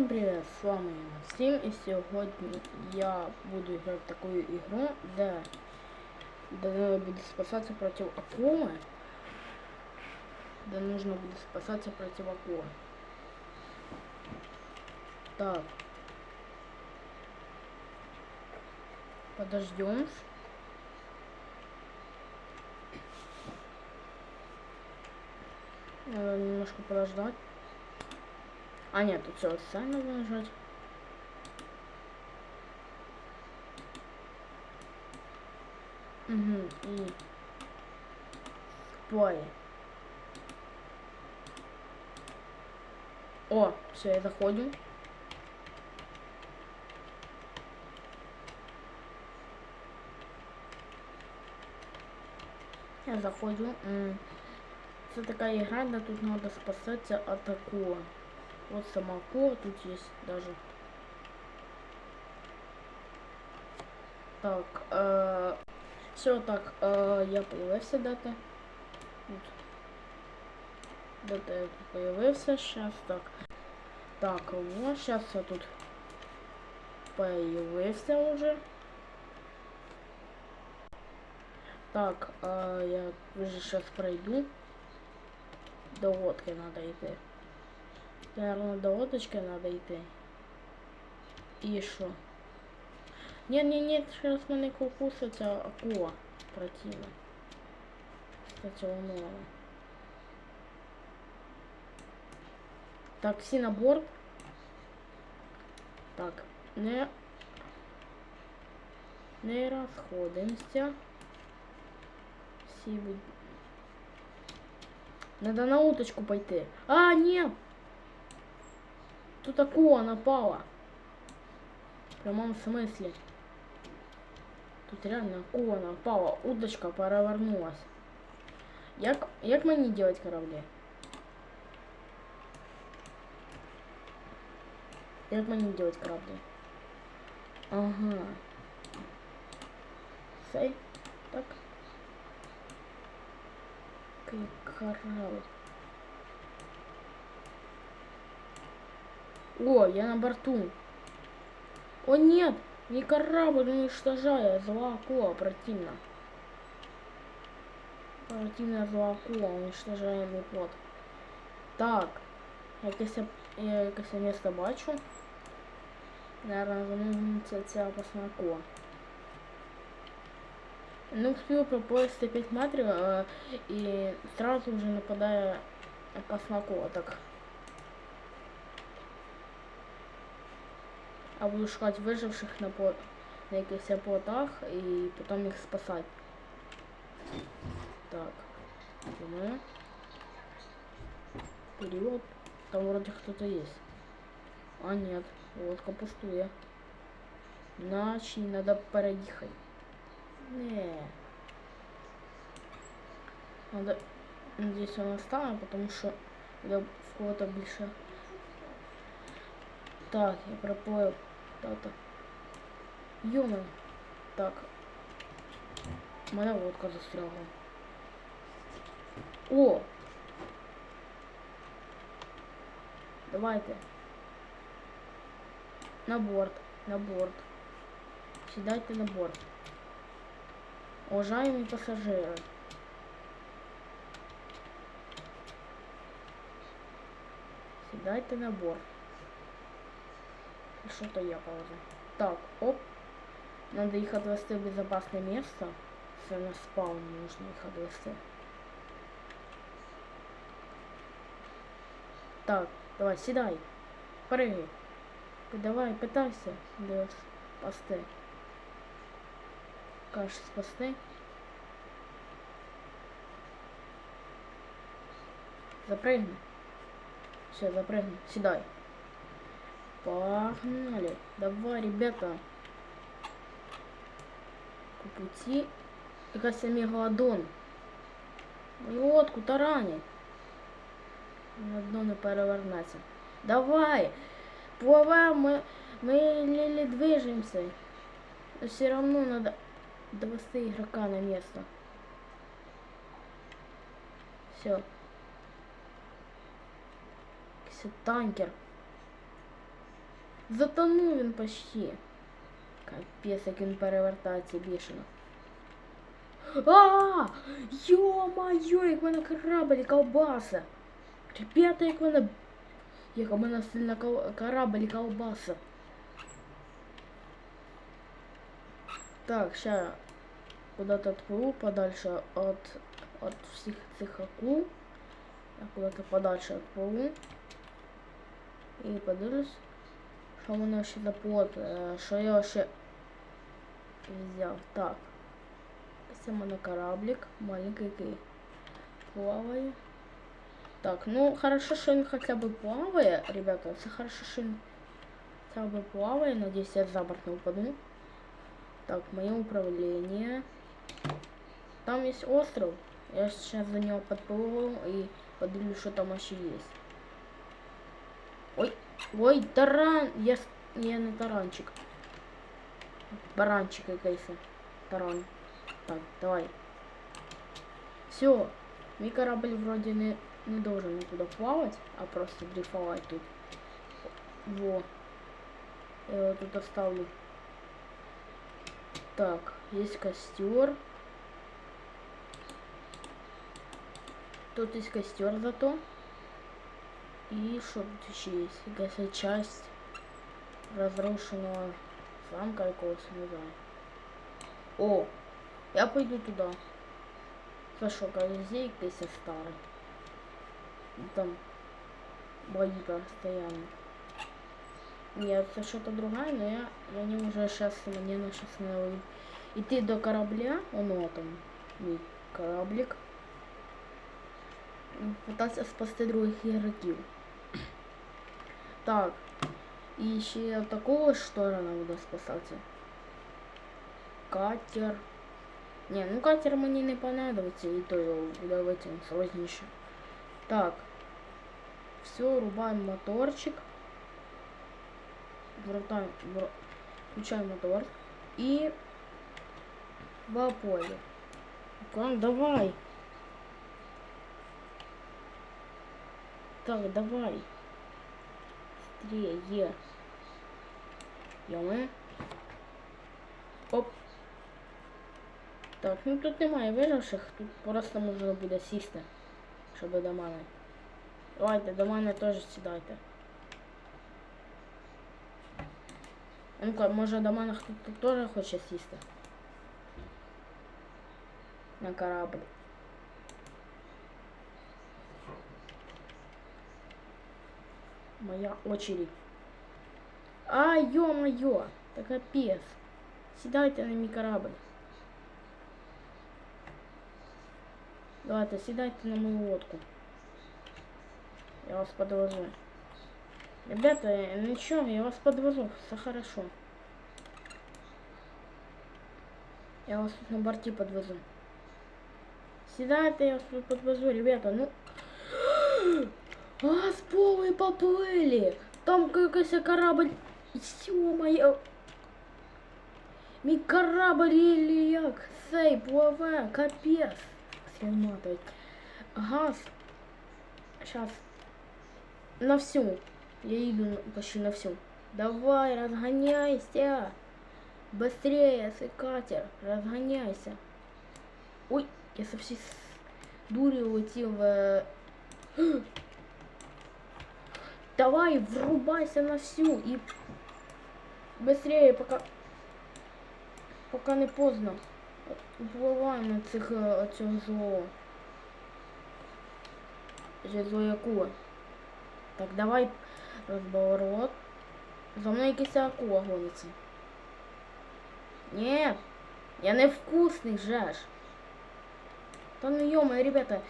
Всем привет, с вами Максим, и сегодня я буду играть в такую игру, де надо будет спасаться против акулы, де нужно будет спасаться против акулы. Так. Подождем. Надо немножко подождать. А нет, тут все официально надо нажать. Угу, и спой. О, все, заходим. Я заходжу. М. Це така ігра, де тут надо спасатися от акули. Вот сама тут есть даже. Так, э, все так, э, я появився. Тут. Дата я тут сейчас так. Так, вот, сейчас я тут появився уже. Так, э, я уже сейчас пройду. До лодки надо идти. Наверное, до лодочки надо идти. И что? Нет, нет, нет, сейчас мене кукуситься акула противно. Кстати, волнова. Так, всі на борт. Так, не, не розходимося. Всі будь... Надо на уточку пойти. А, нет! Тут акула напала. В прямом смысле. Тут реально акула напала. Удочка перевернулась. Як, як мені делать корабли? Як мені делать корабли? Ага. Сей. Так. Корабль. О, я на борту. О нет, не корабль уничтожая, зла акула, противно. Противная зла акула, уничтожая мой плод. Так, якесь я, я якесь я місто бачу. Наверное, замовниця ця опасна акула. Ну, успел проплыть 5 метрів э, и сразу же нападає опасна акула. Так. А буду шукать выживших на по на якихось плотах и потом их спасать. Так. Думаю. Вперед. Там вроде кто-то есть. А нет, лодка пустує. Иначе надо переїхати. Не. Надо... Надеюсь, он останет, потому что я в кого-то больше. Так, я проплыл. Тата. Йома. Так. Мене лодка застрягла. О! Давайте. На борт. На борт. Сідайте на борт. Уважаемые пассажиры. Сідайте на борт. Что-то я положил. Так, оп. Надо их отвести в безопасное место. Все на спаун нужно их отвести. Так, давай, седай. Прыгай. Давай, пытайся. Да, спасти. Кажешь, спасти. Запрыгни. Все, запрыгни. Седай. Погнали. Давай, ребята. По пути якась мегалодон. Мою лодку таранить. На дно не перевернеться. Давай! Пливем, мы, мы еле движемся. Но все равно надо довести игрока на место. Все. Танкер. Затонув він почти. Капець, як він перевертається бішено. А! Йо-моє, як в мене корабль ковбаса. Ребята, як в мене... Як у мене сильно кол- корабль ковбаса. Так, ща куда-то отплыву подальше от, от всіх цих акул. Я куда-то подальше отплыву. І подивлюсь, що в мене ще за плод, е, що я ще взяв. Так. Це в мене кораблик, маленький який плаває. Так, ну хорошо, що він хоча б плаває, ребята, це хорошо, що він хоча б плаває, надіюсь, я за борт не упаду. Так, мое управление. Там есть остров. Я сейчас за него подплыву и подивлюсь, что там еще есть. Ой, ой, таран! Я, я не таранчик. Баранчик какой-то. Таран. Так, давай. Все. Мой корабль вроде не, не должен никуда плавать, а просто дрейфовать тут. Во. Я его тут оставлю. Так, есть костер. Тут есть костер зато. И что тут еще есть? Какая-то часть разрушенного замка какого-то, не знаю. О, я пойду туда. Это что, Колизей какой-то старый. Там бои постоянно. Нет, это что-то другое, но я, я не уже сейчас, мне на сейчас надо идти до корабля, оно там, мій кораблик. І Пытаться спасти других ігроків. Так. І ще такого штора нам буде спасати. Катер. Не, ну катер мені не понадобиться, і то його буде витягнути сложніше. Так. Все, рубаем моторчик. Врубаем, вр- включаем мотор. И в поле. Как, давай. Так, давай. Быстрее. Йоми. Оп. Так, ну тут немає виживших, тут просто можна буде сісти, щоб до мене. Давайте, до мене теж сідайте. Ну-ка, може до мене хтось теж хоче сісти? На корабль. Моя очередь. А, ё-моё, это капец. Сідайте на мій корабль. Давайте, сідайте на мою лодку. Я вас подвозу. Ребята, ничего, я вас подвозу, все хорошо. Я вас тут на борте подвезу. Седайте, я вас тут подвезу, ребята, ну... А, с полы поплыли! Там какой-то корабль... Ё-моё! Мій корабль или як? Цей пливе, капець. Сниматай. Газ. Сейчас. На всю. Я иду почти на всю. Давай, разгоняйся. Быстрее, катер, разгоняйся. Ой, я со всей с- дури улетел в... Давай, врубайся на всю и быстрее, пока... Пока не поздно. Впливаємо на цих цього злого. Злої акули. Так, давай розбоворот. За мною якась акула гониться. Ні, я не вкусний же ж. Та ну йома, ребята,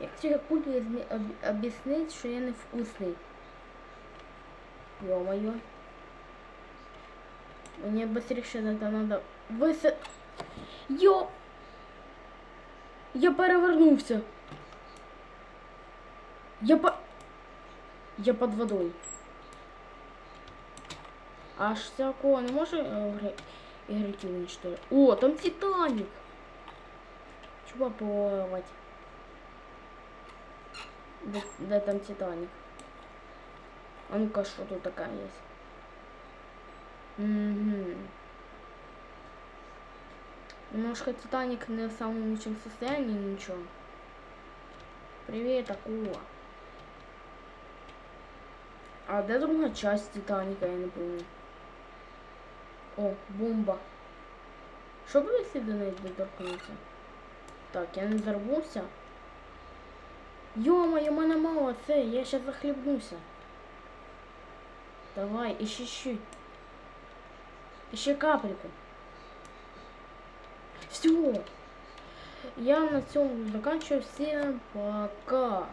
як цій акулі змі- об- об'яснить, що я не вкусний. Ё-моё. Мне быстрее это надо высы... Йо! Я перевернувся. Я по... Я под водой. Аж всякого не може е, ігроки уничтожить? О, там Титаник! Чего плавать? Де, де там Титаник? А ну-ка, что тут такая есть? Угу. Немножко Титаник в самом лучшем состоянии, ничего. Привет, акула. А де друга часть Титаніка, я не помню. О, бомба. Що буде, якщо до неї доторкнутися? Так, я не зарвуся. Йо-моє, мене мало це, я сейчас захлебнуся. Давай, еще чуть. Еще капельку. Все. Я на цьому заканчиваю. Всем пока.